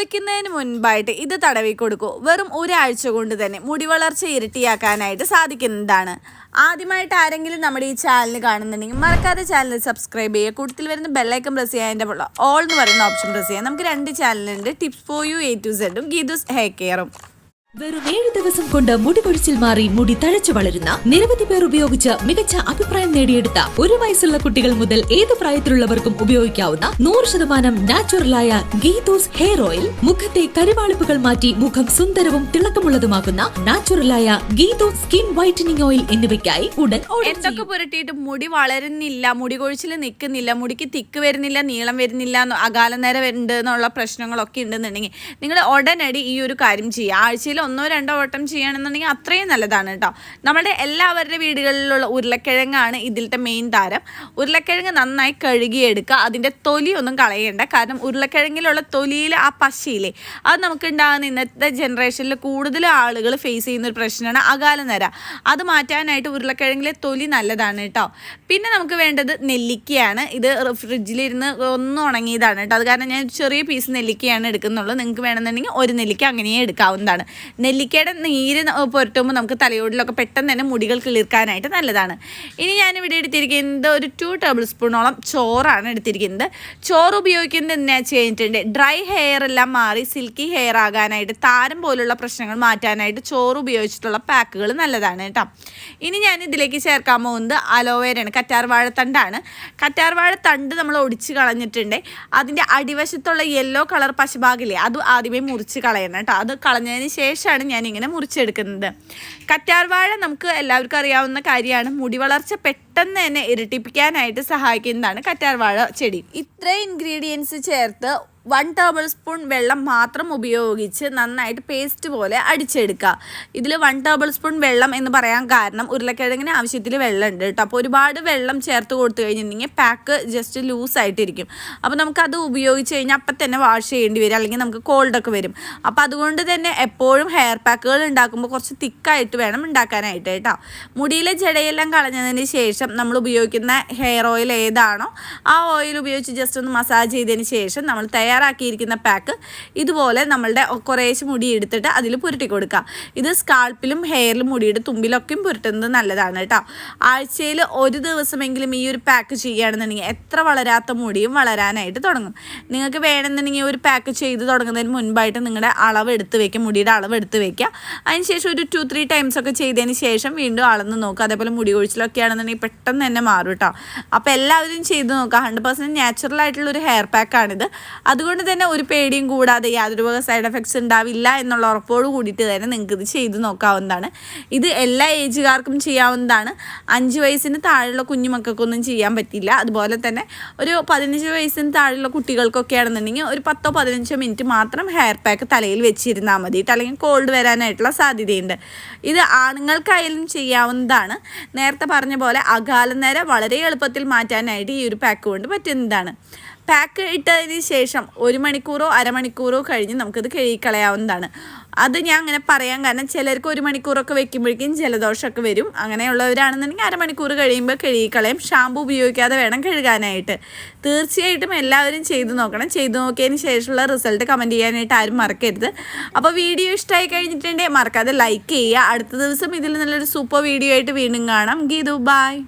കുളിക്കുന്നതിന് മുൻപായിട്ട് ഇത് തടവി കൊടുക്കൂ. വെറും ഒരാഴ്ച കൊണ്ട് തന്നെ മുടി വളർച്ച ഇരട്ടിയാക്കാനായിട്ട് സാധിക്കുന്നതാണ്. ആദ്യമായിട്ട് ആരെങ്കിലും നമ്മുടെ ഈ ചാനൽ കാണുന്നുണ്ടെങ്കിൽ മറക്കാതെ ചാനൽ സബ്സ്ക്രൈബ് ചെയ്യുക. കൂട്ടത്തിൽ വരുന്ന ബെല്ലൈക്കൻ പ്രസ് ചെയ്യാൻ എന്റെ ഓൾ എന്ന് പറയുന്ന ഓപ്ഷൻ പ്രസ് ചെയ്യാം നമുക്ക് രണ്ട് ചാനലുണ്ട് tips for you A to സെഡും Geethu's hair കെയറും വെറും ഏഴ് ദിവസം കൊണ്ട് മുടി കൊഴിച്ചിൽ മാറി മുടി തഴച്ചു വളരുന്ന നിരവധി പേർ ഉപയോഗിച്ച് മികച്ച അഭിപ്രായം നേടിയെടുത്ത ഒരു വയസ്സുള്ള കുട്ടികൾ മുതൽ ഏത് പ്രായത്തിലുള്ളവർക്കും ഉപയോഗിക്കാവുന്ന നൂറ് ശതമാനം നാച്ചുറലായ ഗീതൂസ് ഹെയർ ഓയിൽ. മുഖത്തെ കരിവാളിപ്പുകൾ മാറ്റി മുഖം സുന്ദരവും തിളക്കമുള്ളതുമാക്കുന്ന നാച്ചുറലായ ഗീതൂസ് സ്കിൻ വൈറ്റനിങ് ഓയിൽ എന്നിവയ്ക്കായി ഉടൻ എന്തൊക്കെ പുരട്ടിയിട്ട് മുടി വളരുന്നില്ല മുടി കൊഴിച്ചിൽ നിൽക്കുന്നില്ല മുടിക്ക് തിക്ക് വരുന്നില്ല നീളം വരുന്നില്ല എന്നോ അകാല നേരം ഉണ്ട് എന്നുള്ള പ്രശ്നങ്ങളൊക്കെ ഉണ്ടെന്നുണ്ടെങ്കിൽ നിങ്ങൾ ഉടനടി ഈ ഒരു കാര്യം ചെയ്യുക. ആഴ്ചയിൽ ഒന്നോ രണ്ടോ വട്ടം ചെയ്യുകയാണെന്നുണ്ടെങ്കിൽ അത്രയും നല്ലതാണ് കേട്ടോ. നമ്മുടെ എല്ലാവരുടെ വീടുകളിലുള്ള ഉരുളക്കിഴങ്ങാണ് ഇതിലത്തെ മെയിൻ താരം. ഉരുളക്കിഴങ്ങ് നന്നായി കഴുകിയെടുക്കുക. അതിന്റെ തൊലി ഒന്നും കളയേണ്ട. കാരണം ഉരുളക്കിഴങ്ങിലുള്ള തൊലിയിൽ ആ പശയില്ലേ അത് നമുക്ക് ഉണ്ടാകുന്ന ഇന്നത്തെ ജനറേഷനിൽ കൂടുതൽ ആളുകൾ ഫേസ് ചെയ്യുന്ന ഒരു പ്രശ്നമാണ് അകാല നര അത് മാറ്റാനായിട്ട് ഉരുളക്കിഴങ്ങിലെ തൊലി നല്ലതാണ് കേട്ടോ. പിന്നെ നമുക്ക് വേണ്ടത് നെല്ലിക്കയാണ്. ഇത് ഫ്രിഡ്ജിലിരുന്ന് ഒന്ന് ഉണങ്ങിയതാണ് കേട്ടോ. അത് കാരണം ഞാൻ ചെറിയ പീസ് നെല്ലിക്കയാണ് എടുക്കുന്നുള്ളൂ. നിങ്ങൾക്ക് വേണമെന്നുണ്ടെങ്കിൽ ഒരു നെല്ലിക്ക അങ്ങനെയേ എടുക്കാവുന്നതാണ്. നെല്ലിക്കയുടെ നീര് പുരട്ടുമ്പോൾ നമുക്ക് തലയോടിലൊക്കെ പെട്ടെന്ന് തന്നെ മുടികൾ കിളിർക്കാനായിട്ട് നല്ലതാണ്. ഇനി ഞാനിവിടെ എടുത്തിരിക്കുന്നത് ഒരു ടു ടേബിൾ സ്പൂണോളം ചോറാണ് എടുത്തിരിക്കുന്നത്. ചോറ് ഉപയോഗിക്കുന്നത് എന്നാ ചെയ്തിട്ടുണ്ട്? ഡ്രൈ ഹെയർ എല്ലാം മാറി സിൽക്കി ഹെയർ ആകാനായിട്ട് താരം പോലുള്ള പ്രശ്നങ്ങൾ മാറ്റാനായിട്ട് ചോറ് ഉപയോഗിച്ചിട്ടുള്ള പാക്കുകൾ നല്ലതാണ് കേട്ടോ. ഇനി ഞാൻ ഇതിലേക്ക് ചേർക്കാൻ പോകുന്നത് അലോവേരയാണ് കറ്റാർ വാഴത്തണ്ടാണ് കറ്റാർ വാഴത്തണ്ട് നമ്മൾ ഒടിച്ച് കളഞ്ഞിട്ടുണ്ട്. അതിന്റെ അടിവശത്തുള്ള യെല്ലോ കളർ പശുഭാഗില്ലേ അത് ആദ്യമേ മുറിച്ച് കളയണം കേട്ടോ. അത് കളഞ്ഞതിന് ശേഷമാണ് ഇങ്ങനെ മുറിച്ചെടുക്കുന്നത്. കറ്റാർവാഴ നമുക്ക് എല്ലാവർക്കും അറിയാവുന്ന കാര്യമാണ്. മുടി വളർച്ച പെട്ടെന്ന് തന്നെ ഇരട്ടിപ്പിക്കാനായിട്ട് സഹായിക്കുന്നതാണ് കറ്റാർവാഴ ചെടി. ഇത്രയും ഇൻഗ്രീഡിയൻസ് ചേർത്ത് വൺ ടേബിൾ സ്പൂൺ വെള്ളം മാത്രം ഉപയോഗിച്ച് നന്നായിട്ട് പേസ്റ്റ് പോലെ അടിച്ചെടുക്കുക. ഇതിൽ വൺ ടേബിൾ സ്പൂൺ വെള്ളം എന്ന് പറയാൻ കാരണം ഉരുളക്കിഴങ്ങിന് ആവശ്യത്തിൽ വെള്ളം ഉണ്ട് കേട്ടോ. അപ്പോൾ ഒരുപാട് വെള്ളം ചേർത്ത് കൊടുത്തു കഴിഞ്ഞിട്ടുണ്ടെങ്കിൽ പാക്ക് ജസ്റ്റ് ലൂസ് ലൂസായിട്ടിരിക്കും അപ്പോൾ നമുക്കത് ഉപയോഗിച്ച് കഴിഞ്ഞാൽ അപ്പം തന്നെ വാഷ് ചെയ്യേണ്ടി വരും. അല്ലെങ്കിൽ നമുക്ക് കോൾഡൊക്കെ വരും. അപ്പോൾ അതുകൊണ്ട് തന്നെ എപ്പോഴും ഹെയർ പാക്കുകൾ ഉണ്ടാക്കുമ്പോൾ കുറച്ച് തിക്കായിട്ട് വേണം ഉണ്ടാക്കാനായിട്ട് കേട്ടോ. മുടിയിലെ ജടയെല്ലാം കളഞ്ഞതിന് ശേഷം നമ്മൾ ഉപയോഗിക്കുന്ന ഹെയർ ഓയിൽ ഏതാണോ ആ ഓയിൽ ഉപയോഗിച്ച് ജസ്റ്റ് ഒന്ന് മസാജ് ചെയ്തതിന് ശേഷം നമ്മൾ തയ്യാറാക്കിയിരിക്കുന്ന പാക്ക് ഇതുപോലെ നമ്മളുടെ കുറേശ്ശെ മുടി എടുത്തിട്ട് അതിൽ പുരട്ടി കൊടുക്കുക ഇത് സ്കാൾപ്പിലും ഹെയറിലും മുടിയുടെ തുമ്പിലൊക്കെയും പുരട്ടുന്നത് നല്ലതാണ് കേട്ടോ. ആഴ്ചയിൽ ഒരു ദിവസമെങ്കിലും ഈ ഒരു പാക്ക് ചെയ്യുകയാണെന്നുണ്ടെങ്കിൽ എത്ര വളരാത്ത മുടിയും വളരാനായിട്ട് തുടങ്ങും. നിങ്ങൾക്ക് വേണമെന്നുണ്ടെങ്കിൽ ഒരു പാക്ക് ചെയ്ത് തുടങ്ങുന്നതിന് മുൻപായിട്ട് നിങ്ങളുടെ അളവ് എടുത്ത് വെക്കുക മുടിയുടെ അളവ് എടുത്ത് വെക്കുക. അതിനുശേഷം ഒരു ടു ത്രീ ടൈംസ് ഒക്കെ ചെയ്തതിന് ശേഷം വീണ്ടും അളന്ന് നോക്കുക. അതേപോലെ മുടി കൊഴിച്ചിലൊക്കെ ആണെന്നുണ്ടെങ്കിൽ പെട്ടെന്ന് തന്നെ മാറും കേട്ടോ. അപ്പോൾ എല്ലാവരും ചെയ്ത് നോക്കുക. ഹൺഡ്രഡ് പെർസെന്റ് നാച്ചുറൽ ആയിട്ടുള്ള ഒരു ഹെയർ പാക്കാണിത് അതുകൊണ്ട് തന്നെ ഒരു പേടിയും കൂടാതെ യാതൊരു വക സൈഡ് എഫക്ട്സ് ഉണ്ടാവില്ല എന്നുള്ള ഉറപ്പോട് കൂടിയിട്ട് തന്നെ നിങ്ങൾക്ക് ഇത് ചെയ്ത് നോക്കാവുന്നതാണ്. ഇത് എല്ലാ ഏജുകാർക്കും ചെയ്യാവുന്നതാണ്. അഞ്ച് വയസ്സിന് താഴെയുള്ള കുഞ്ഞുമക്കൾക്കൊന്നും ചെയ്യാൻ പറ്റില്ല. അതുപോലെ തന്നെ ഒരു പതിനഞ്ച് വയസ്സിന് താഴെയുള്ള കുട്ടികൾക്കൊക്കെ ആണെന്നുണ്ടെങ്കിൽ ഒരു പത്തോ പതിനഞ്ചോ മിനിറ്റ് മാത്രം ഹെയർ പാക്ക് തലയിൽ വെച്ചിരുന്നാൽ മതി. അല്ലെങ്കിൽ കോൾഡ് വരാനായിട്ടുള്ള സാധ്യതയുണ്ട്. ഇത് ആണുങ്ങൾക്കായാലും ചെയ്യാവുന്നതാണ്. നേരത്തെ പറഞ്ഞ പോലെ അകാലനേര വളരെ എളുപ്പത്തിൽ മാറ്റാനായിട്ട് ഈ ഒരു പാക്ക് കൊണ്ട് പറ്റുന്നതാണ്. പാക്ക് ഇട്ടതിന് ശേഷം ഒരു മണിക്കൂറോ അരമണിക്കൂറോ കഴിഞ്ഞ് നമുക്കത് കഴുകിക്കളയാവുന്നതാണ്. അത് ഞാൻ അങ്ങനെ പറയാൻ കാരണം ചിലർക്ക് ഒരു മണിക്കൂറൊക്കെ വെക്കുമ്പോഴേക്കും ജലദോഷമൊക്കെ വരും. അങ്ങനെയുള്ളവരാണെന്നുണ്ടെങ്കിൽ അരമണിക്കൂർ കഴിയുമ്പോൾ കഴുകിക്കളയും. ഷാമ്പു ഉപയോഗിക്കാതെ വേണം കഴുകാനായിട്ട്. തീർച്ചയായിട്ടും എല്ലാവരും ചെയ്തു നോക്കണം. ചെയ്തു നോക്കിയതിന് ശേഷമുള്ള റിസൾട്ട് കമന്റ് ചെയ്യാനായിട്ട് ആരും മറക്കരുത്. അപ്പോൾ വീഡിയോ ഇഷ്ടമായി കഴിഞ്ഞിട്ടുണ്ടെങ്കിൽ മറക്കാതെ ലൈക്ക് ചെയ്യുക. അടുത്ത ദിവസം ഇതിൽ നല്ലൊരു സൂപ്പർ വീഡിയോ ആയിട്ട് വീണ്ടും കാണാം. ഗീതു ബൈ.